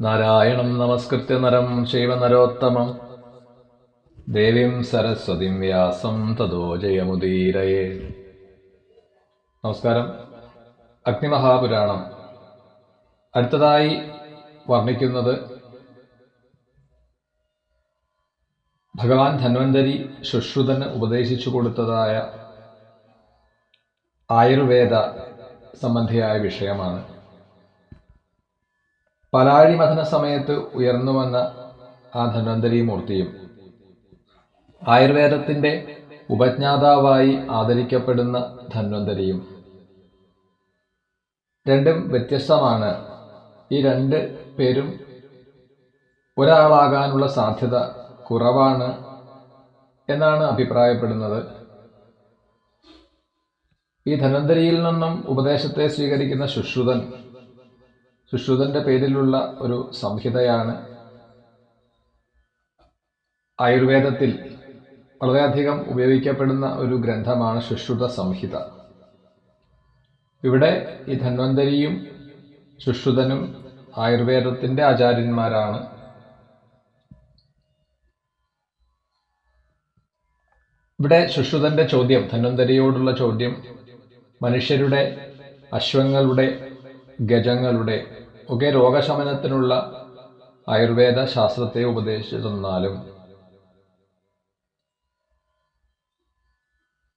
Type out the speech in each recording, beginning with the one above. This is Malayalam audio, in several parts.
നാരായണം നമസ്കൃത്യ നരം ശൈവ നരോത്തമം. ദേവീം സരസ്വതിം വ്യാസം തദോ ജയമുദീരയേ. നമസ്കാരം. അഗ്നിമഹാപുരാണം. അടുത്തതായി വർണിക്കുന്നത് ഭഗവാൻ ധന്വന്തരി ശുശ്രുതന് ഉപദേശിച്ചു കൊടുത്തതായ ആയുർവേദ സംബന്ധിയായ വിഷയമാണ്. പലാഴി മഥന സമയത്ത് ഉയർന്നു വന്ന ആ ധന്വന്തരി മൂർത്തിയും ആയുർവേദത്തിന്റെ ഉപജ്ഞാതാവായി ആദരിക്കപ്പെടുന്ന ധന്വന്തരിയും രണ്ടും വ്യത്യസ്തമാണ്. ഈ രണ്ട് പേരും ഒരാളാകാനുള്ള സാധ്യത കുറവാണ് എന്നാണ് അഭിപ്രായപ്പെടുന്നത്. ഈ ധന്വന്തരിയിൽ നിന്നും ഉപദേശത്തെ സ്വീകരിക്കുന്ന ശുശ്രുതൻ ശുശ്രുതന്റെ പേരിലുള്ള ഒരു സംഹിതയാണ് ആയുർവേദത്തിൽ വളരെയധികം ഉപയോഗിക്കപ്പെടുന്ന ഒരു ഗ്രന്ഥമാണ് ശുശ്രുത സംഹിത. ഇവിടെ ഈ ധന്വന്തരിയും ശുശ്രുതനും ആയുർവേദത്തിന്റെ ആചാര്യന്മാരാണ്. ഇവിടെ ശുശ്രുതന്റെ ചോദ്യം ധന്വന്തരിയോടുള്ള ചോദ്യം മനുഷ്യരുടെ അശ്വങ്ങളുടെ ഗജങ്ങളുടെ ഒക്കെ രോഗശമനത്തിനുള്ള ആയുർവേദ ശാസ്ത്രത്തെ ഉപദേശിച്ചു തന്നാലും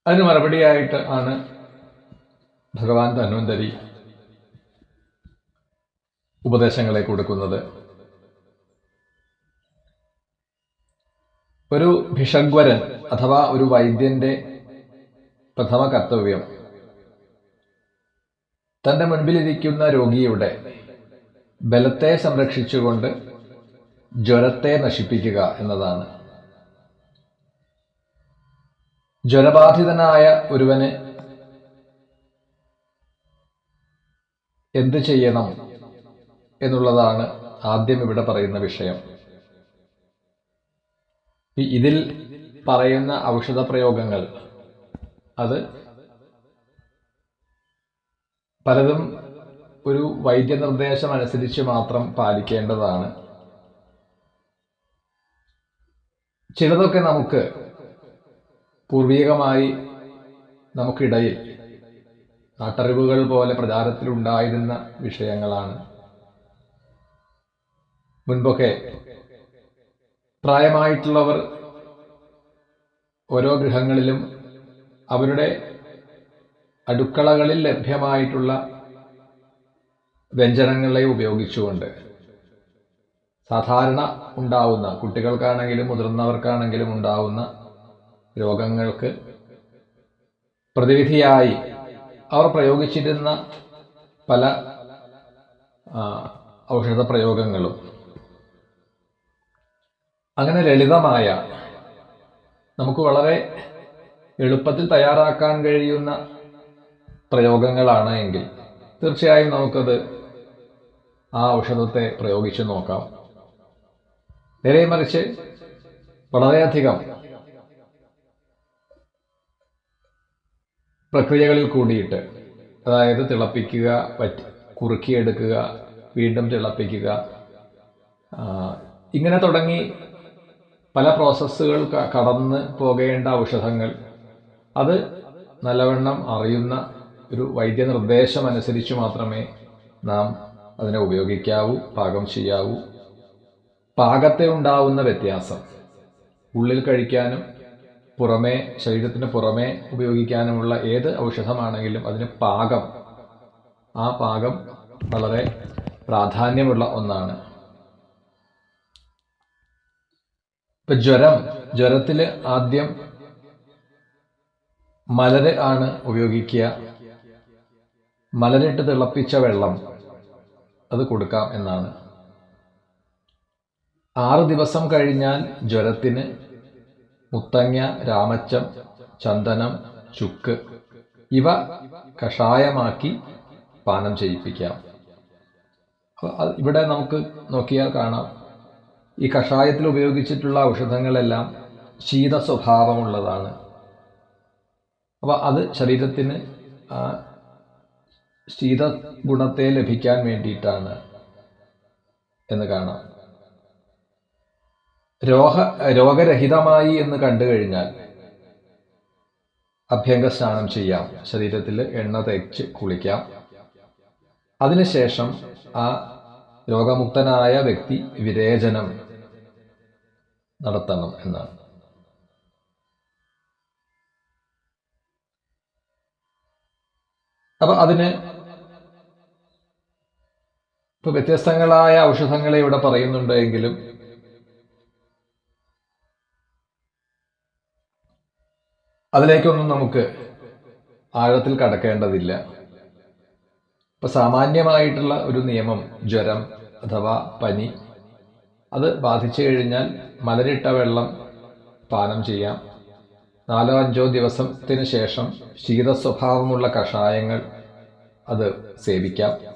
അതിന് മറുപടിയായിട്ട് ആണ് ഭഗവാൻ ധന്വന്തരി ഉപദേശങ്ങളെ കൊടുക്കുന്നത്. ഒരു ഭിഷഗ്വരൻ അഥവാ ഒരു വൈദ്യന്റെ പ്രഥമ കർത്തവ്യം തന്റെ മുൻപിലിരിക്കുന്ന രോഗിയുടെ ബലത്തെ സംരക്ഷിച്ചുകൊണ്ട് ജ്വരത്തെ നശിപ്പിക്കുക എന്നതാണ്. ജ്വരബാധിതനായ ഒരുവന് എന്ത് ചെയ്യണം എന്നുള്ളതാണ് ആദ്യം ഇവിടെ പറയുന്ന വിഷയം. ഇതിൽ പറയുന്ന ഔഷധ പ്രയോഗങ്ങൾ അത് പലതും ഒരു വൈദ്യനിർദ്ദേശം അനുസരിച്ച് മാത്രം പാലിക്കേണ്ടതാണ്. ചിലതൊക്കെ നമുക്ക് പൂർവികമായി നമുക്കിടയിൽ നാട്ടറിവുകൾ പോലെ പ്രചാരത്തിലുണ്ടായിരുന്ന വിഷയങ്ങളാണ്. മുൻപൊക്കെ പ്രായമായിട്ടുള്ളവർ ഓരോ ഗൃഹങ്ങളിലും അവരുടെ അടുക്കളകളിൽ ലഭ്യമായിട്ടുള്ള വ്യഞ്ജനങ്ങളെ ഉപയോഗിച്ചുകൊണ്ട്. സാധാരണ ഉണ്ടാവുന്ന കുട്ടികൾക്കാണെങ്കിലും മുതിർന്നവർക്കാണെങ്കിലും ഉണ്ടാവുന്ന രോഗങ്ങൾക്ക് പ്രതിവിധിയായി അവർ പ്രയോഗിച്ചിരുന്ന പല ഔഷധ പ്രയോഗങ്ങളും. അങ്ങനെ ലളിതമായ നമുക്ക് വളരെ എളുപ്പത്തിൽ തയ്യാറാക്കാൻ കഴിയുന്ന പ്രയോഗങ്ങളാണ് എങ്കിൽ തീർച്ചയായും നമുക്കത് ആ ഔഷധത്തെ പ്രയോഗിച്ചു നോക്കാം. നേരെ മറിച്ച് വളരെയധികം പ്രക്രിയകളിൽ കൂടിയിട്ട് അതായത് തിളപ്പിക്കുക വറ്റി കുറുക്കിയെടുക്കുക വീണ്ടും തിളപ്പിക്കുക ഇങ്ങനെ തുടങ്ങി പല പ്രോസസ്സുകൾ കടന്ന് പോകേണ്ട ഔഷധങ്ങൾ അത് നല്ലവണ്ണം അറിയുന്ന ഒരു വൈദ്യനിർദ്ദേശം അനുസരിച്ച് മാത്രമേ നാം അതിനെ ഉപയോഗിക്കാവൂ പാകം ചെയ്യാവൂ. പാകത്തെ ഉണ്ടാവുന്ന വ്യത്യാസം. ഉള്ളിൽ കഴിക്കാനും പുറമേ ശരീരത്തിന് പുറമേ ഉപയോഗിക്കാനുമുള്ള ഏത് ഔഷധമാണെങ്കിലും അതിന് പാകം. ആ പാകം വളരെ പ്രാധാന്യമുള്ള ഒന്നാണ്. ഇപ്പൊ ജ്വരം ജ്വരത്തിൽ ആദ്യം മലര് ആണ് ഉപയോഗിക്കുക. മലരിട്ട് തിളപ്പിച്ച വെള്ളം. അത് കൊടുക്കാം എന്നാണ്. ആറ് ദിവസം കഴിഞ്ഞാൽ ജ്വരത്തിന് മുത്തങ്ങ രാമച്ചം ചന്ദനം ചുക്ക് ഇവ കഷായമാക്കി പാനം ചെയ്യിപ്പിക്കാം. ഇവിടെ നമുക്ക് നോക്കിയാൽ കാണാം. ഈ കഷായത്തിൽ ഉപയോഗിച്ചിട്ടുള്ള ഔഷധങ്ങളെല്ലാം ശീത സ്വഭാവമുള്ളതാണ് അപ്പോൾ അത് ശരീരത്തിന് ശീത ഗുണത്തെ ലഭിക്കാൻ വേണ്ടിയിട്ടാണ് എന്ന് കാണാം. രോഗ രോഗരഹിതമായി എന്ന് കണ്ടു കഴിഞ്ഞാൽ അഭ്യംഗ സ്നാനം ചെയ്യാം. ശരീരത്തിൽ എണ്ണ തേച്ച് കുളിക്കാം. അതിനുശേഷം ആ രോഗമുക്തനായ വ്യക്തി വിരേചനം നടത്തണം എന്നാണ്. അപ്പൊ അതിന് ഇപ്പൊ വ്യത്യസ്തങ്ങളായ ഔഷധങ്ങളെ ഇവിടെ പറയുന്നുണ്ട് എങ്കിലും അതിലേക്കൊന്നും നമുക്ക് ആഴത്തിൽ കടക്കേണ്ടതില്ല. ഇപ്പൊ സാമാന്യമായിട്ടുള്ള ഒരു നിയമം ജ്വരം അഥവാ പനി അത് ബാധിച്ചു കഴിഞ്ഞാൽ മലരിട്ട വെള്ളം പാനം ചെയ്യാം. നാലോ അഞ്ചോ ദിവസത്തിന് ശേഷം ശീത സ്വഭാവമുള്ള കഷായങ്ങൾ അത് സേവിക്കാം.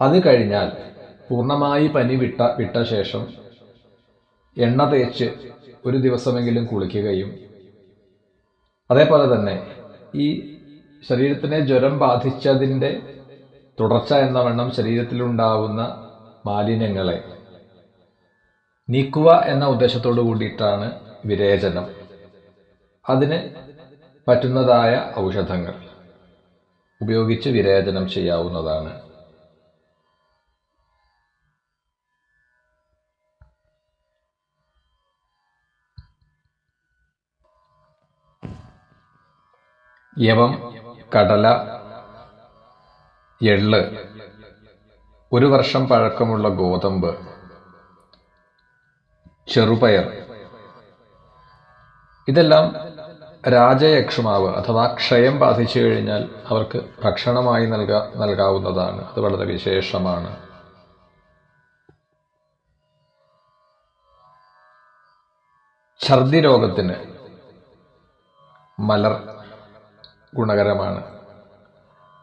അത് കഴിഞ്ഞാൽ പൂർണമായി പനി വിട്ട വിട്ട ശേഷം എണ്ണ തേച്ച് ഒരു ദിവസമെങ്കിലും കുളിക്കുകയും അതേപോലെ തന്നെ ഈ ശരീരത്തിനെ ജ്വരം ബാധിച്ചതിന്റെ തുടർച്ച എന്ന വണ്ണം ശരീരത്തിലുണ്ടാവുന്ന മാലിന്യങ്ങളെ നീക്കുക എന്ന ഉദ്ദേശത്തോടു കൂടിയിട്ടാണ് വിരേചനം. അതിന് പറ്റുന്നതായ ഔഷധങ്ങൾ ഉപയോഗിച്ച് വിരേചനം ചെയ്യാവുന്നതാണ്. യവം കടല എള്ള്. ഒരു വർഷം പഴക്കമുള്ള ഗോതമ്പ്. ചെറുപയർ. ഇതെല്ലാം രാജയക്ഷുമാവ് അഥവാ ക്ഷയം ബാധിച്ചു കഴിഞ്ഞാൽ അവർക്ക് ഭക്ഷണമായി നൽകാ നൽകാവുന്നതാണ്. അത് വളരെ വിശേഷമാണ്. ഛർദി രോഗത്തിന് മലർ. ഗുണകരമാണ്.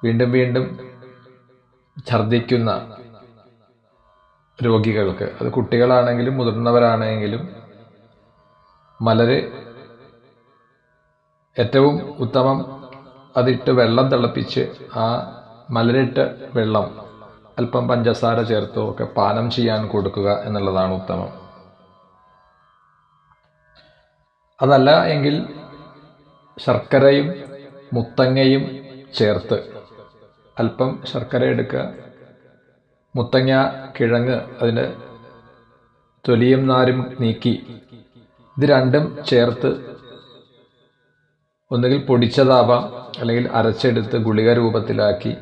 വീണ്ടും വീണ്ടും ഛർദിക്കുന്ന രോഗികൾക്ക് അത് കുട്ടികളാണെങ്കിലും മുതിർന്നവരാണെങ്കിലും മലര് ഏറ്റവും ഉത്തമം അതിട്ട് വെള്ളം തിളപ്പിച്ച് ആ മലരിട്ട് വെള്ളം അല്പം പഞ്ചസാര ചേർത്തോ ഒക്കെ പാനം ചെയ്യാൻ കൊടുക്കുക എന്നുള്ളതാണ് ഉത്തമം. അതല്ല എങ്കിൽ ശർക്കരയും മുത്തങ്ങയും ചേർത്ത്. അല്പം ശർക്കര എടുക്കുക. മുത്തങ്ങ കിഴങ്ങ് അതിന്റെ തൊലിയും നാരും നീക്കി. ഇത് രണ്ടും ചേർത്ത് ഒന്നുകിൽ പൊടിച്ചതാവാം അല്ലെങ്കിൽ അരച്ചെടുത്ത് ഗുളിക രൂപത്തിലാക്കി.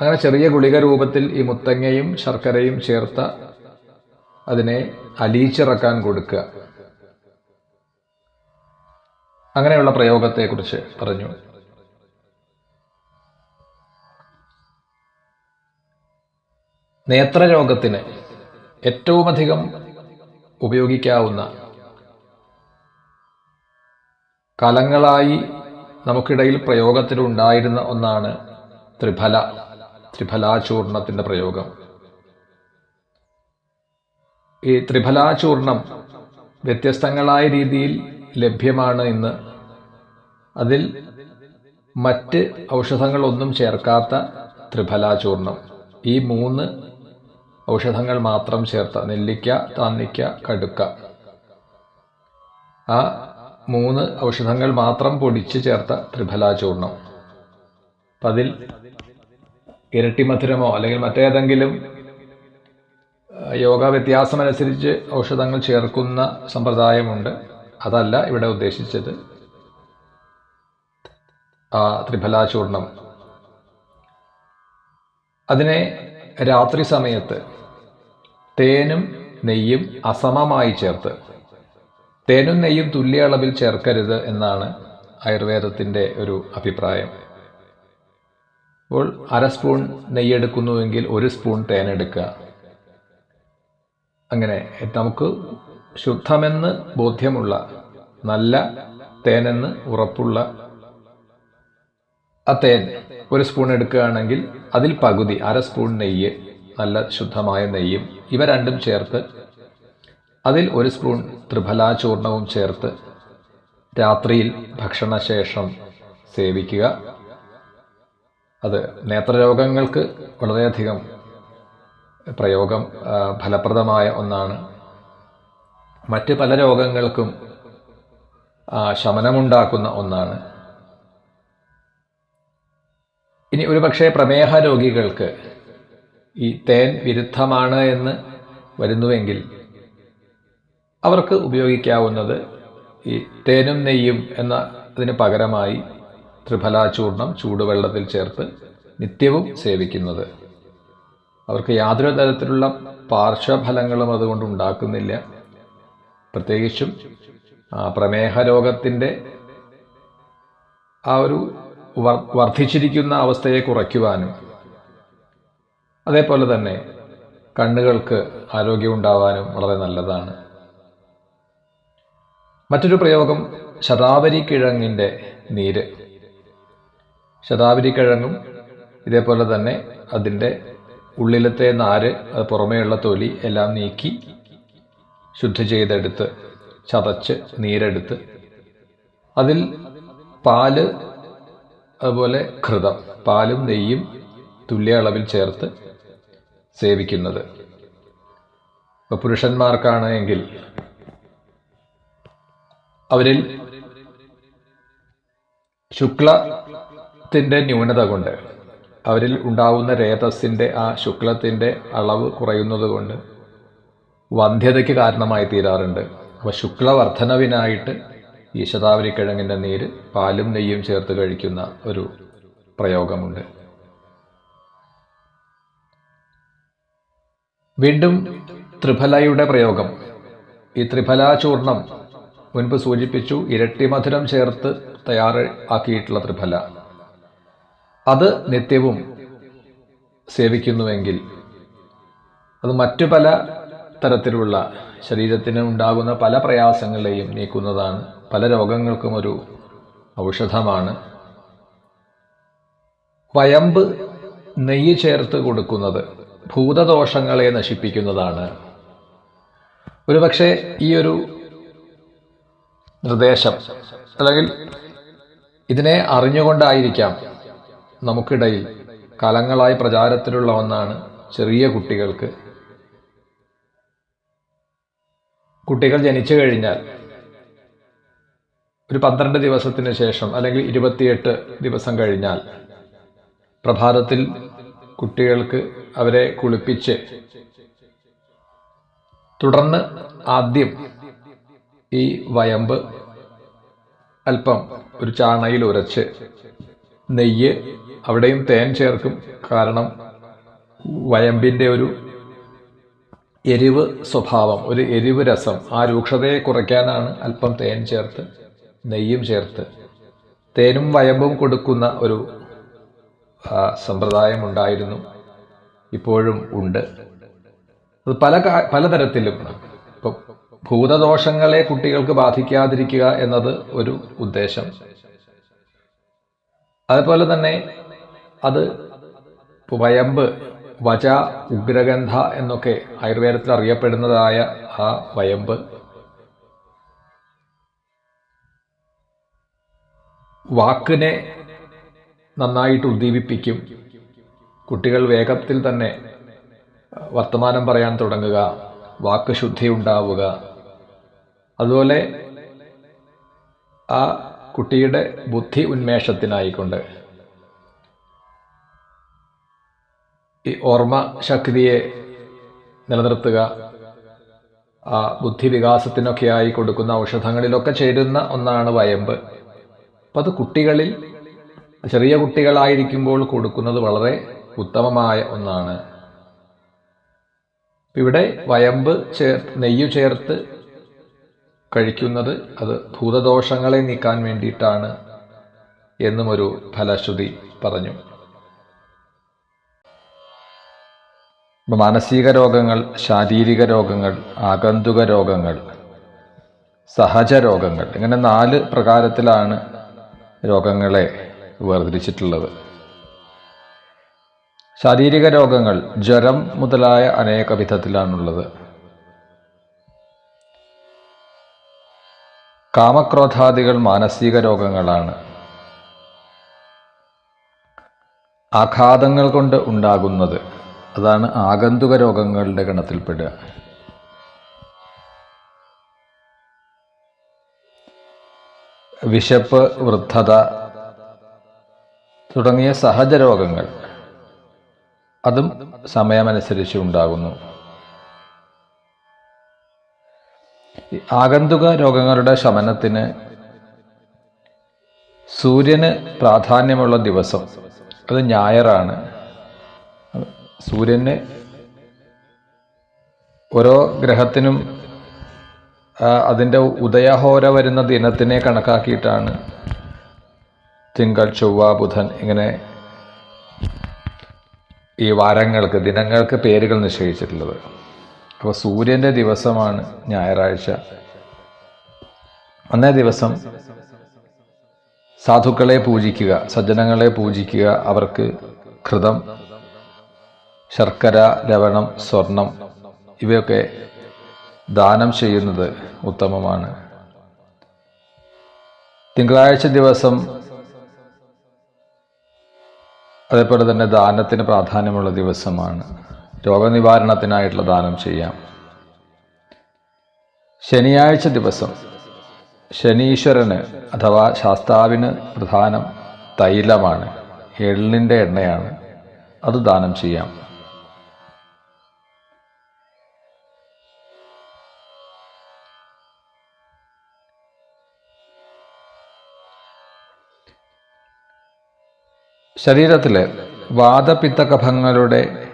അങ്ങനെ ചെറിയ ഗുളിക രൂപത്തിൽ ഈ മുത്തങ്ങയും ശർക്കരയും ചേർത്ത അതിനെ അലിയിച്ചിറക്കാൻ കൊടുക്കുക. അങ്ങനെയുള്ള പ്രയോഗത്തെക്കുറിച്ച് പറഞ്ഞു. നേത്രരോഗത്തിന് ഏറ്റവുമധികം ഉപയോഗിക്കാവുന്ന കലങ്ങളായി നമുക്കിടയിൽ പ്രയോഗത്തിലുണ്ടായിരുന്ന ഒന്നാണ് ത്രിഫല ത്രിഫലാചൂർണത്തിന്റെ പ്രയോഗം. ഈ ത്രിഫലാചൂർണം വ്യത്യസ്തങ്ങളായ രീതിയിൽ ലഭ്യമാണ് ഇന്ന് അതിൽ മറ്റ് ഔഷധങ്ങളൊന്നും ചേർക്കാത്ത ത്രിഫലാചൂർണം. ഈ മൂന്ന് ഔഷധങ്ങൾ മാത്രം ചേർത്ത. നെല്ലിക്ക താന്നിക്ക കടുക്ക. ആ മൂന്ന് ഔഷധങ്ങൾ മാത്രം പൊടിച്ച് ചേർത്ത ത്രിഫലാചൂർണം. അപ്പം അതിൽ ഇരട്ടി മധുരമോ അല്ലെങ്കിൽ മറ്റേതെങ്കിലും യോഗ വ്യത്യാസമനുസരിച്ച് ഔഷധങ്ങൾ ചേർക്കുന്ന സമ്പ്രദായമുണ്ട്. അതല്ല ഇവിടെ ഉദ്ദേശിച്ചത്. ആ ത്രിഫലാചൂർണം അതിനെ രാത്രി സമയത്ത് തേനും നെയ്യും അസമമായി ചേർത്ത് തേനും നെയ്യും തുല്യ അളവിൽ ചേർക്കരുത് എന്നാണ് ആയുർവേദത്തിന്റെ ഒരു അഭിപ്രായം. അപ്പോൾ അര സ്പൂൺ നെയ്യെടുക്കുന്നുവെങ്കിൽ ഒരു സ്പൂൺ തേനെടുക്കുക അങ്ങനെ നമുക്ക് ശുദ്ധമെന്ന് ബോധ്യമുള്ള നല്ല തേനെന്ന് ഉറപ്പുള്ള ആ തേൻ ഒരു സ്പൂൺ എടുക്കുകയാണെങ്കിൽ അതിൽ പകുതി അര സ്പൂൺ നെയ്യ് നല്ല ശുദ്ധമായ നെയ്യും ഇവ രണ്ടും ചേർത്ത് അതിൽ ഒരു സ്പൂൺ ത്രിഫലാചൂർണവും ചേർത്ത് രാത്രിയിൽ ഭക്ഷണശേഷം സേവിക്കുക. അത് നേത്രരോഗങ്ങൾക്ക് വളരെയധികം പ്രയോഗം ഫലപ്രദമായ ഒന്നാണ്. മറ്റ് പല രോഗങ്ങൾക്കും ശമനമുണ്ടാക്കുന്ന ഒന്നാണ്. ഇനി ഒരുപക്ഷെ പ്രമേഹ രോഗികൾക്ക് ഈ തേൻ വിരുദ്ധമാണ് എന്ന് വരുന്നുവെങ്കിൽ അവർക്ക് ഉപയോഗിക്കാവുന്നത് ഈ തേനും നെയ്യും എന്ന അതിന് പകരമായി ത്രിഫലാചൂർണം ചൂടുവെള്ളത്തിൽ ചേർത്ത് നിത്യവും സേവിക്കുന്നത്. അവർക്ക് യാതൊരു തരത്തിലുള്ള പാർശ്വഫലങ്ങളും അതുകൊണ്ട് ഉണ്ടാക്കുന്നില്ല. പ്രത്യേകിച്ചും പ്രമേഹ രോഗത്തിന്റെ ആ ഒരു വർ- വർദ്ധിച്ചിരിക്കുന്ന അവസ്ഥയെ കുറയ്ക്കുവാനും അതേപോലെ തന്നെ കണ്ണുകൾക്ക് ആരോഗ്യം ഉണ്ടാവാനും വളരെ നല്ലതാണ്. മറ്റൊരു പ്രയോഗം ശതാവരി കിഴങ്ങിന്റെ നീര്. ശതാവരി കിഴങ്ങും ഇതേപോലെ തന്നെ അതിന്റെ ഉള്ളിലത്തെ നാര് അത് പുറമേയുള്ള തൊലി എല്ലാം നീക്കി ശുദ്ധി ചെയ്തെടുത്ത് ചതച്ച് നീരെടുത്ത് അതിൽ പാൽ അതുപോലെ ഘൃതം പാലും നെയ്യും തുല്യ അളവിൽ ചേർത്ത് സേവിക്കുന്നത്. ഇപ്പോൾ പുരുഷന്മാർക്കാണ് എങ്കിൽ അവരിൽ ശുക്ലത്തിന്റെ ന്യൂനത കൊണ്ട് അവരിൽ ഉണ്ടാവുന്ന രേതസ്സിന്റെ ആ ശുക്ലത്തിന്റെ അളവ് കുറയുന്നത് കൊണ്ട് വന്ധ്യതയ്ക്ക് കാരണമായി തീരാറുണ്ട്. അപ്പോൾ ശുക്ലവർദ്ധനവിനായിട്ട് ഈശതാവരിക്കിഴങ്ങിന്റെ നീര് പാലും നെയ്യും ചേർത്ത് കഴിക്കുന്ന ഒരു പ്രയോഗമുണ്ട്. വീണ്ടും ത്രിഫലയുടെ പ്രയോഗം. ഈ ത്രിഫലാചൂർണം മുൻപ് സൂചിപ്പിച്ചു ഇരട്ടി മധുരം ചേർത്ത് തയ്യാറാക്കിയിട്ടുള്ള ത്രിഫല. അത് നിത്യവും സേവിക്കുന്നുവെങ്കിൽ അത് മറ്റു പല തരത്തിലുള്ള ശരീരത്തിന് ഉണ്ടാകുന്ന പല പ്രയാസങ്ങളെയും നീക്കുന്നതാണ്. പല രോഗങ്ങൾക്കും ഒരു ഔഷധമാണ്. വയമ്പ് നെയ്യ് ചേർത്ത് കൊടുക്കുന്നത് ഭൂതദോഷങ്ങളെ നശിപ്പിക്കുന്നതാണ്. ഒരുപക്ഷെ ഈ ഒരു നിർദ്ദേശം അല്ലെങ്കിൽ ഇതിനെ അറിഞ്ഞുകൊണ്ടായിരിക്കാം നമുക്കിടയിൽ കാലങ്ങളായി പ്രചാരത്തിലുള്ള ഒന്നാണ് ചെറിയ കുട്ടികൾക്ക് കുട്ടികൾ ജനിച്ചു കഴിഞ്ഞാൽ ഒരു പന്ത്രണ്ട് ദിവസത്തിന് ശേഷം അല്ലെങ്കിൽ ഇരുപത്തിയെട്ട് ദിവസം കഴിഞ്ഞാൽ പ്രഭാതത്തിൽ കുട്ടികൾക്ക് അവരെ കുളിപ്പിച്ച് തുടർന്ന് ആദ്യം ഈ വയമ്പ് അല്പം ഒരു ചാണയിൽ ഉരച്ച് നെയ്യ് അവിടെയും തേൻ ചേർക്കും. കാരണം വയമ്പിന്റെ ഒരു എരിവ് സ്വഭാവം ഒരു എരിവ് രസം. ആ രൂക്ഷതയെ കുറയ്ക്കാനാണ് അല്പം തേൻ ചേർത്ത് നെയ്യും ചേർത്ത്. തേനും വയമ്പും കൊടുക്കുന്ന ഒരു സമ്പ്രദായം ഉണ്ടായിരുന്നു. ഇപ്പോഴും ഉണ്ട്. അത് പല പലതരത്തിലും. ഇപ്പം ഭൂതദോഷങ്ങളെ കുട്ടികൾക്ക് ബാധിക്കാതിരിക്കുക എന്നത് ഒരു ഉദ്ദേശം. അതുപോലെ തന്നെ അത് വയമ്പ് വച ഉഗ്രഗന്ധ എന്നൊക്കെ ആയുർവേദത്തിൽ അറിയപ്പെടുന്നതായ ആ വയമ്പ്. വാക്കിനെ നന്നായിട്ട് ഉദ്ദീപിപ്പിക്കും. കുട്ടികൾ വേഗത്തിൽ തന്നെ വർത്തമാനം പറയാൻ തുടങ്ങുക വാക്ക് ശുദ്ധി ഉണ്ടാവുക അതുപോലെ ആ കുട്ടിയുടെ ബുദ്ധി ഉന്മേഷത്തിനായിക്കൊണ്ട് ഈ ഓർമ്മ ശക്തിയെ നിലനിർത്തുക ആ ബുദ്ധി വികാസത്തിനൊക്കെയായി കൊടുക്കുന്ന ഔഷധങ്ങളിലൊക്കെ ചേരുന്ന ഒന്നാണ് വയമ്പ്. അപ്പം അത് കുട്ടികളിൽ ചെറിയ കുട്ടികളായിരിക്കുമ്പോൾ കൊടുക്കുന്നത് വളരെ ഉത്തമമായ ഒന്നാണ്. ഇവിടെ വയമ്പ് ചേർ നെയ്യ് ചേർത്ത് കഴിക്കുന്നത് അത് ഭൂതദോഷങ്ങളെ നീക്കാൻ വേണ്ടിയിട്ടാണ് എന്നും ഒരു ഫലശ്രുതി പറഞ്ഞു. മാനസിക രോഗങ്ങൾ ശാരീരിക രോഗങ്ങൾ ആഗന്തുക രോഗങ്ങൾ സഹജ രോഗങ്ങൾ. ഇങ്ങനെ നാല് പ്രകാരത്തിലാണ് രോഗങ്ങളെ വേർതിരിച്ചിട്ടുള്ളത്. ശാരീരിക രോഗങ്ങൾ ജ്വരം മുതലായ അനേക വിധത്തിലാണുള്ളത്. കാമക്രോധാദികൾ മാനസിക രോഗങ്ങളാണ്. ആഘാതങ്ങൾ കൊണ്ട് ഉണ്ടാകുന്നത്. അതാണ് ആഗന്തുക രോഗങ്ങളുടെ ഗണത്തിൽപ്പെടുക. വിശപ്പ് വൃദ്ധത തുടങ്ങിയ സഹജ രോഗങ്ങൾ അതും സമയമനുസരിച്ച് ഉണ്ടാകുന്നു. ആഗന്തുക രോഗങ്ങളുടെ ശമനത്തിന് സൂര്യന് പ്രാധാന്യമുള്ള ദിവസം അത് ഞായറാണ്. സൂര്യന് ഓരോ ഗ്രഹത്തിനും അതിന്റെ ഉദയഹോര വരുന്ന ദിനത്തിനെ കണക്കാക്കിയിട്ടാണ്. തിങ്കൾ ചൊവ്വ ബുധൻ ഇങ്ങനെ ഈ വാരങ്ങൾക്ക് ദിനങ്ങൾക്ക് പേരുകൾ നിശ്ചയിച്ചിട്ടുള്ളത്. അപ്പോൾ സൂര്യന്റെ ദിവസമാണ് ഞായറാഴ്ച. അന്നേ ദിവസം സാധുക്കളെ പൂജിക്കുക സജ്ജനങ്ങളെ പൂജിക്കുക അവർക്ക് ഘൃതം ശർക്കര ലവണം സ്വർണം ഇവയൊക്കെ ദാനം ചെയ്യുന്നത് ഉത്തമമാണ്. തിങ്കളാഴ്ച ദിവസം അതേപോലെ തന്നെ ദാനത്തിന് പ്രാധാന്യമുള്ള ദിവസമാണ്. രോഗനിവാരണത്തിനായിട്ടുള്ള ദാനം ചെയ്യാം. ശനിയാഴ്ച ദിവസം ശനീശ്വരന് അഥവാ ശാസ്താവിന് പ്രധാനം തൈലമാണ്. എള്ളിന്റെ എണ്ണയാണ്. അത് ദാനം ചെയ്യാം. ശരീരത്തിലെ വാദപിത്തകഭങ്ങളുടെ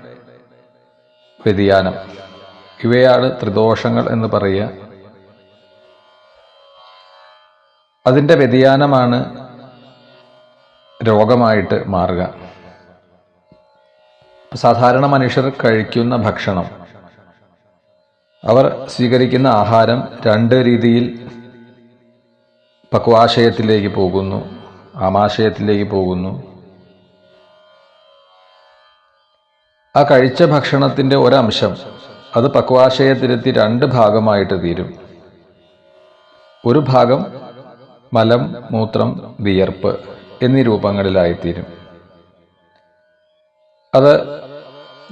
വ്യതിയാനം. ഇവയാണ് ത്രിദോഷങ്ങൾ എന്ന് പറയുക. അതിന്റെ വ്യതിയാനമാണ് രോഗമായിട്ട് മാറുക. സാധാരണ മനുഷ്യർ കഴിക്കുന്ന ഭക്ഷണം അവർ സ്വീകരിക്കുന്ന ആഹാരം രണ്ട് രീതിയിൽ പക്വാശയത്തിലേക്ക് പോകുന്നു ആമാശയത്തിലേക്ക് പോകുന്നു. ആ കഴിച്ച ഭക്ഷണത്തിന്റെ ഒരംശം അത് പക്വാശയത്തിലെത്തി രണ്ട് ഭാഗമായിട്ട് തീരും. ഒരു ഭാഗം മലം മൂത്രം വിയർപ്പ് എന്നീ രൂപങ്ങളിലായിത്തീരും അത്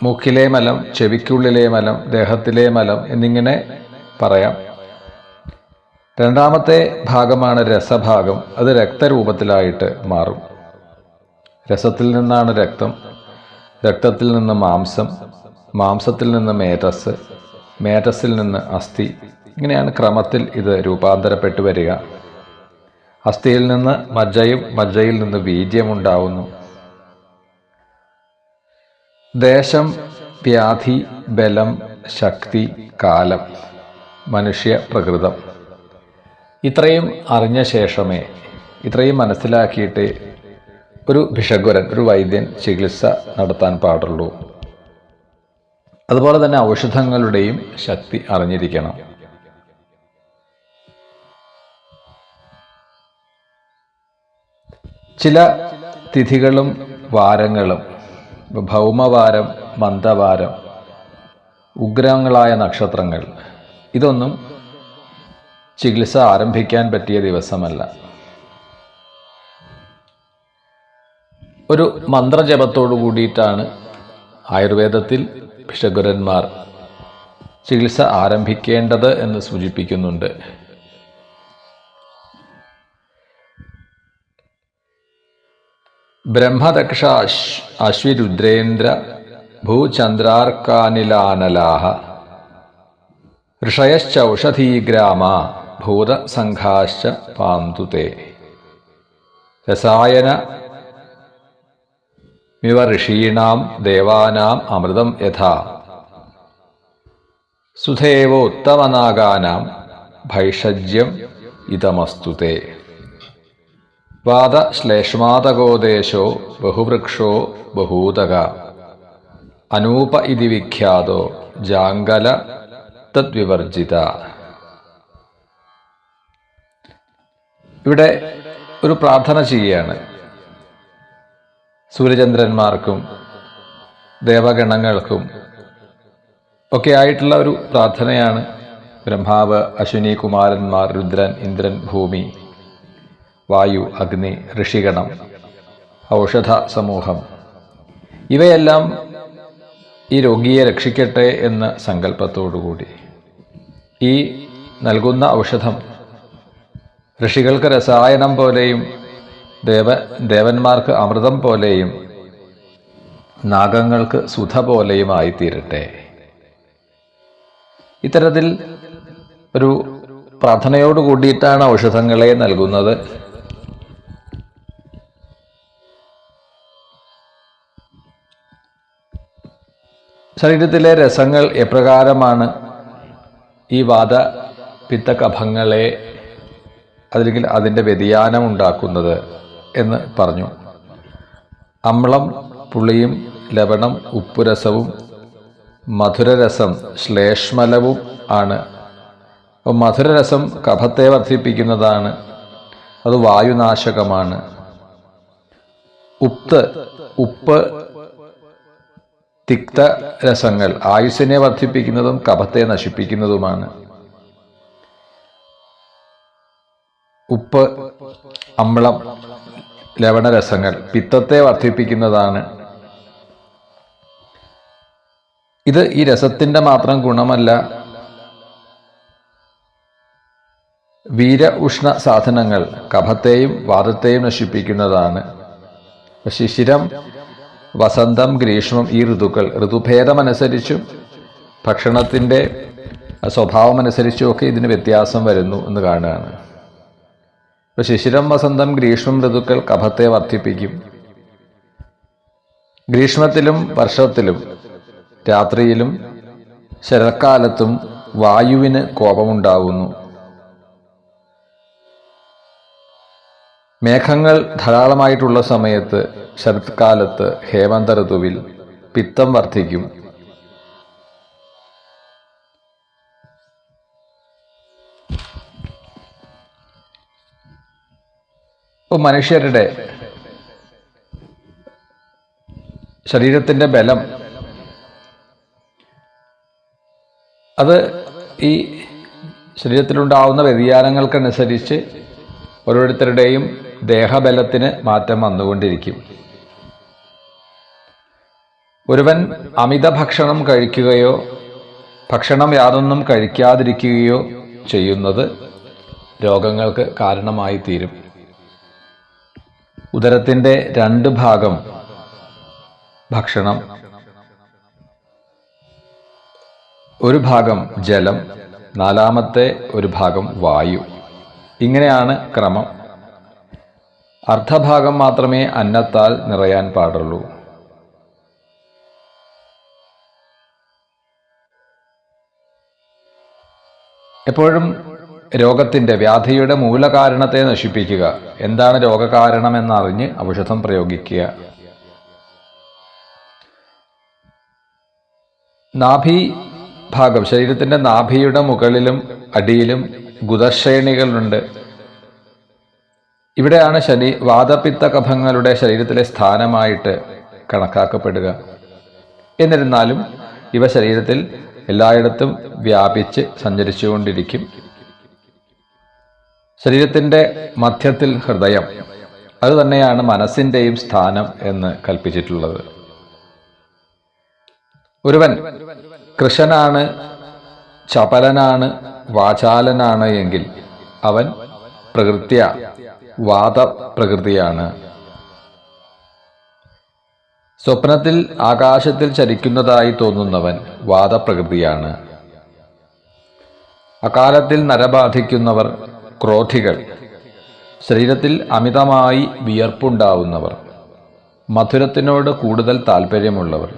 മൂക്കിലെ മലം ചെവിക്കുള്ളിലെ മലം ദേഹത്തിലെ മലം എന്നിങ്ങനെ പറയാം. രണ്ടാമത്തെ ഭാഗമാണ് രസഭാഗം. അത് രക്തരൂപത്തിലായിട്ട് മാറും. രസത്തിൽ നിന്നാണ് രക്തം രക്തത്തിൽ നിന്ന് മാംസം മാംസത്തിൽ നിന്ന് മേധസ് മേധസ്സിൽ നിന്ന് അസ്ഥി. ഇങ്ങനെയാണ് ക്രമത്തിൽ ഇത് രൂപാന്തരപ്പെട്ടു വരിക. അസ്ഥിയിൽ നിന്ന് മജ്ജയും മജ്ജയിൽ നിന്ന് വീര്യമുണ്ടാവുന്നു ദേശം വ്യാധി ബലം ശക്തി കാലം മനുഷ്യ പ്രകൃതം. ഇത്രയും അറിഞ്ഞ ശേഷമേ ഇത്രയും മനസ്സിലാക്കിയിട്ട് ഒരു ഭിഷഗ്വരൻ ഒരു വൈദ്യൻ ചികിത്സ നടത്താൻ പാടുള്ളൂ. അതുപോലെ തന്നെ ഔഷധങ്ങളുടെയും ശക്തി അറിഞ്ഞിരിക്കണം. ചില തിഥികളും വാരങ്ങളും ഭൗമവാരം മന്ദവാരം ഉഗ്രങ്ങളായ നക്ഷത്രങ്ങൾ ഇതൊന്നും ചികിത്സ ആരംഭിക്കാൻ പറ്റിയ ദിവസമല്ല. ഒരു മന്ത്രജപത്തോടു കൂടിയിട്ടാണ് ആയുർവേദത്തിൽ ഭിഷഗുരന്മാർ ചികിത്സ ആരംഭിക്കേണ്ടത് എന്ന് സൂചിപ്പിക്കുന്നുണ്ട്. ബ്രഹ്മദക്ഷ അശ് അശ്വിരുദ്രേന്ദ്ര ഭൂചന്ദ്രാർക്കാനിലാനലാഹ ഋഷയശ്ചൗഷധീഗ്രാമ ഭൂതസംഘാശ്ച പാന്തുതേ രസായന മിവ ഋഷീണാം ദേവാനാം അമൃതം യഥാ. സുധേവോത്തമനാഗാനാം ഭൈഷജ്യം ഇതമസ്തുതേ. വാദശ്ലേഷ്മാതകോദേശോ ബഹുവൃക്ഷോ ബഹൂതക. അനൂപ ഇതി വിഖ്യാതോ ജാങ്കല തദ്വിവർജിത. ഇവിടെ ഒരു പ്രാർത്ഥന ചെയ്യുകയാണ്. സൂര്യചന്ദ്രന്മാർക്കും ദേവഗണങ്ങൾക്കും ഒക്കെ ആയിട്ടുള്ള ഒരു പ്രാർത്ഥനയാണ് ബ്രഹ്മാവ് അശ്വിനി കുമാരന്മാർ രുദ്രൻ ഇന്ദ്രൻ ഭൂമി വായു അഗ്നി ഋഷിഗണം ഔഷധ സമൂഹം. ഇവയെല്ലാം ഈ രോഗിയെ രക്ഷിക്കട്ടെ എന്ന സങ്കല്പത്തോടുകൂടി. ഈ നൽകുന്ന ഔഷധം ഋഷികൾക്ക് രസായനം പോലെയും ദേവ ദേവന്മാർക്ക് അമൃതം പോലെയും നാഗങ്ങൾക്ക് സുധ പോലെയും ആയിത്തീരട്ടെ ഇത്തരത്തിൽ ഒരു പ്രാർത്ഥനയോട് കൂടിയിട്ടാണ് ഔഷധങ്ങളെ നൽകുന്നത്. ശരീരത്തിലെ രസങ്ങൾ എപ്രകാരമാണ് ഈ വാദ പിത്തകഭങ്ങളെ അല്ലെങ്കിൽ അതിന്റെ വ്യതിയാനം ഉണ്ടാക്കുന്നത് എന്ന് പറഞ്ഞു. അമ്ളം പുളിയും ലവണം ഉപ്പുരസവും മധുരരസം ശ്ലേഷ്മലവും ആണ്. അപ്പോൾ മധുരരസം കഫത്തെ വർദ്ധിപ്പിക്കുന്നതാണ്. അത് വായുനാശകമാണ്. ഉപ്പ് ഉപ്പ് തിക്ത രസങ്ങൾ ആയുസ്സിനെ വർദ്ധിപ്പിക്കുന്നതും കഫത്തെ നശിപ്പിക്കുന്നതുമാണ്. ഉപ്പ് അമ്ളം ലവണരസങ്ങൾ പിത്തത്തെ വർദ്ധിപ്പിക്കുന്നതാണ്. ഇത് ഈ രസത്തിന്റെ മാത്രം ഗുണമല്ല വീര ഉഷ്ണ സാധനങ്ങൾ കഫത്തെയും വാദത്തെയും നശിപ്പിക്കുന്നതാണ്. ശിശിരം വസന്തം ഗ്രീഷ്മം ഈ ഋതുക്കൾ ഋതുഭേദമനുസരിച്ചും ഭക്ഷണത്തിന്റെ സ്വഭാവമനുസരിച്ചുമൊക്കെ ഇതിന് വ്യത്യാസം വരുന്നു എന്ന് കാണുകയാണ്. ഇപ്പൊ ശിശിരം വസന്തം ഗ്രീഷ്മം ഋതുക്കൾ കഫത്തെ വർദ്ധിപ്പിക്കും. ഗ്രീഷ്മത്തിലും വർഷത്തിലും രാത്രിയിലും ശരത്കാലത്തും വായുവിന് കോപമുണ്ടാവുന്നു. മേഘങ്ങൾ ധാരാളമായിട്ടുള്ള സമയത്ത് ശരത്കാലത്ത് ഹേമന്ത ഋതുവിൽ പിത്തം വർദ്ധിക്കും. ഇപ്പോൾ മനുഷ്യരുടെ ശരീരത്തിന്റെ ബലം അത് ഈ ശരീരത്തിലുണ്ടാവുന്ന വ്യതിയാനങ്ങൾക്കനുസരിച്ച് ഓരോരുത്തരുടെയും ദേഹബലത്തിന് മാറ്റം വന്നുകൊണ്ടിരിക്കും. ഒരുവൻ അമിത ഭക്ഷണം കഴിക്കുകയോ ഭക്ഷണം യാതൊന്നും കഴിക്കാതിരിക്കുകയോ ചെയ്യുന്നത് രോഗങ്ങൾക്ക് കാരണമായി തീരും. ഉദരത്തിന്റെ രണ്ട് ഭാഗം. ഭക്ഷണം. ഒരു ഭാഗം ജലം നാലാമത്തെ ഒരു ഭാഗം വായു. ഇങ്ങനെയാണ് ക്രമം. അർദ്ധഭാഗം മാത്രമേ അന്നത്താൽ നിറയാൻ പാടുള്ളൂ. എപ്പോഴും രോഗത്തിന്റെ വ്യാധിയുടെ മൂലകാരണത്തെ നശിപ്പിക്കുക. എന്താണ് രോഗകാരണമെന്നറിഞ്ഞ് ഔഷധം പ്രയോഗിക്കുക. നാഭി ഭാഗം ശരീരത്തിന്റെ നാഭിയുടെ മുകളിലും അടിയിലും ഗുദശ്രേണികളുണ്ട്. ഇവിടെയാണ് ശനി വാദപിത്ത കഫങ്ങളുടെ ശരീരത്തിലെ സ്ഥാനമായിട്ട് കണക്കാക്കപ്പെടുക. എന്നിരുന്നാലും ഇവ ശരീരത്തിൽ എല്ലായിടത്തും വ്യാപിച്ച് സഞ്ചരിച്ചുകൊണ്ടിരിക്കും. ശരീരത്തിന്റെ മധ്യത്തിൽ ഹൃദയം. അത് തന്നെയാണ് മനസ്സിന്റെയും സ്ഥാനം എന്ന് കൽപ്പിച്ചിട്ടുള്ളത്. ഒരുവൻ കൃഷനാണ് ചപലനാണ് വാചാലനാണ് എങ്കിൽ അവൻ പ്രകൃത്യ വാദപ്രകൃതിയാണ്. സ്വപ്നത്തിൽ ആകാശത്തിൽ ചലിക്കുന്നതായി തോന്നുന്നവൻ വാദപ്രകൃതിയാണ്. അകാലത്തിൽ നരബാധിക്കുന്നവർ ക്രോധികൾ. ശരീരത്തിൽ അമിതമായി വിയർപ്പുണ്ടാവുന്നവർ. മധുരത്തിനോട് കൂടുതൽ താല്പര്യമുള്ളവർ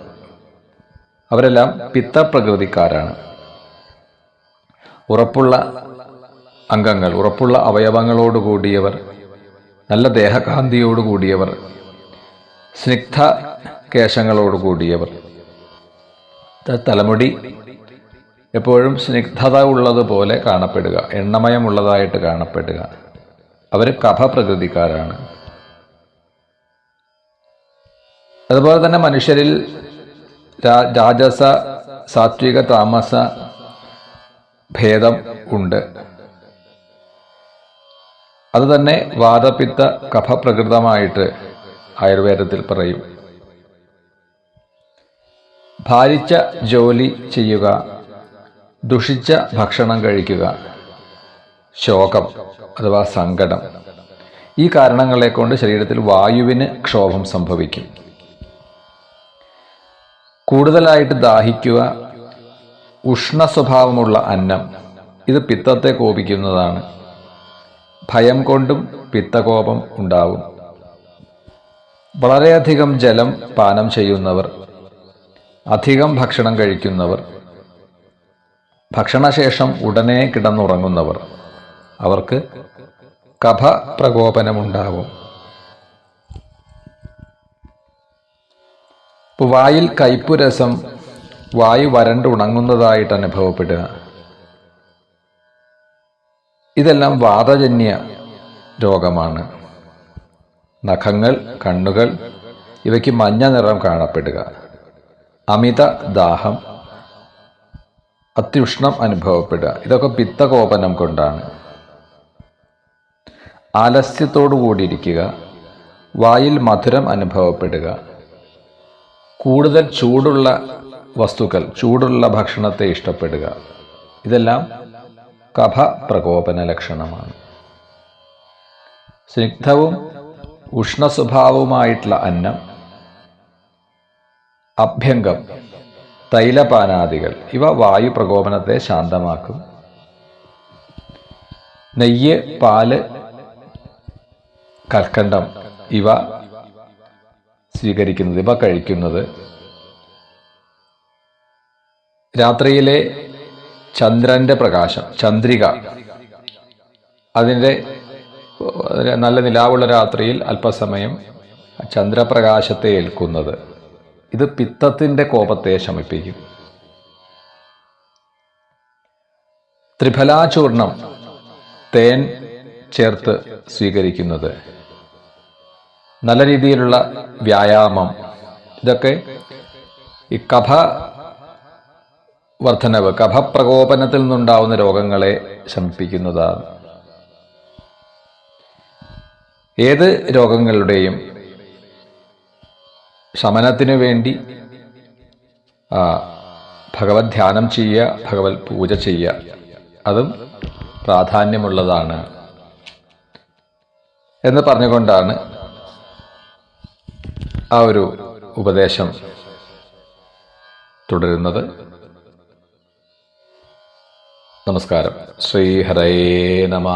അവരെല്ലാം പിത്തപ്രകൃതിക്കാരാണ്. ഉറപ്പുള്ള അംഗങ്ങൾ ഉറപ്പുള്ള അവയവങ്ങളോട് കൂടിയവർ നല്ല ദേഹകാന്തിയോട് കൂടിയവർ സ്നിഗ്ധ കേശങ്ങളോട് കൂടിയവർ തലമുടി എപ്പോഴും സ്നിഗ്ധത ഉള്ളതുപോലെ കാണപ്പെടുക എണ്ണമയമുള്ളതായിട്ട് കാണപ്പെടുക. അവർ കഫപ്രകൃതിക്കാരാണ്. അതുപോലെ തന്നെ മനുഷ്യരിൽ രാജസ സാത്വിക താമസ ഭേദം ഉണ്ട്. അത് തന്നെ വാദപിത്ത കഫപ്രകൃതമായിട്ട് ആയുർവേദത്തിൽ പറയും. ഭാരിച്ച ജോലി ചെയ്യുക ദുഷിച്ച ഭക്ഷണം കഴിക്കുക. ശോകം അഥവാ സങ്കടം. ഈ കാരണങ്ങളെ കൊണ്ട് ശരീരത്തിൽ വായുവിന് ക്ഷോഭം സംഭവിക്കും. കൂടുതലായിട്ട് ദാഹിക്കുക ഉഷ്ണ സ്വഭാവമുള്ള അന്നം. ഇത് പിത്തത്തെ കോപിക്കുന്നതാണ്. ഭയം കൊണ്ടും പിത്തകോപം ഉണ്ടാവും. വളരെയധികം ജലം പാനം ചെയ്യുന്നവർ അധികം ഭക്ഷണം കഴിക്കുന്നവർ ഭക്ഷണശേഷം ഉടനെ കിടന്നുറങ്ങുന്നവർ. അവർക്ക് കഫ പ്രകോപനമുണ്ടാവും ഇപ്പോൾ വായിൽ കയ്പുരസം വായു വരണ്ട് ഉണങ്ങുന്നതായിട്ട് അനുഭവപ്പെടുക. ഇതെല്ലാം വാതജന്യ രോഗമാണ്. നഖങ്ങൾ കണ്ണുകൾ ഇവയ്ക്ക് മഞ്ഞ നിറം കാണപ്പെടുക. അമിത ദാഹം അത്യുഷ്ണം അനുഭവപ്പെടുക. ഇതൊക്കെ പിത്തകോപനം കൊണ്ടാണ്. ആലസ്യത്തോടു കൂടിയിരിക്കുക. വായിൽ മധുരം അനുഭവപ്പെടുക. കൂടുതൽ ചൂടുള്ള വസ്തുക്കൾ ചൂടുള്ള ഭക്ഷണത്തെ ഇഷ്ടപ്പെടുക. ഇതെല്ലാം കഫ പ്രകോപന ലക്ഷണമാണ്. സ്നിഗ്ധവും ഉഷ്ണസ്വഭാവവുമായിട്ടുള്ള അന്നം അഭ്യംഗം തൈലപാനാദികൾ. ഇവ വായു പ്രകോപനത്തെ ശാന്തമാക്കും. നെയ്യ് പാൽ കൽക്കണ്ടം ഇവ സ്വീകരിക്കുന്നത് ഇവ കഴിക്കുന്നത്. രാത്രിയിലെ ചന്ദ്രന്റെ പ്രകാശം ചന്ദ്രിക. അതിന്റെ നല്ല നിലാവുള്ള രാത്രിയിൽ അല്പസമയം ചന്ദ്രപ്രകാശത്തെ ഏൽക്കുന്നത്. ഇത് പിത്തത്തിന്റെ കോപത്തെ ശമിപ്പിക്കും. ത്രിഫലാചൂർണം തേൻ ചേർത്ത് സ്വീകരിക്കുന്നത്. നല്ല രീതിയിലുള്ള വ്യായാമം. ഇതൊക്കെ ഈ കഫ വർധനവ് കഫപ്രകോപനത്തിൽ നിന്നുണ്ടാവുന്ന രോഗങ്ങളെ ശമിപ്പിക്കുന്നതാണ്. ഏത് രോഗങ്ങളുടെയും ശമനത്തിനു വേണ്ടി ഭഗവത് ധ്യാനം ചെയ്യുക ഭഗവത് പൂജ ചെയ്യുക. അതും പ്രാധാന്യമുള്ളതാണ്. എന്ന് പറഞ്ഞുകൊണ്ടാണ് ആ ഒരു ഉപദേശം തുടരുന്നത്. നമസ്കാരം. ശ്രീഹരേ നമ.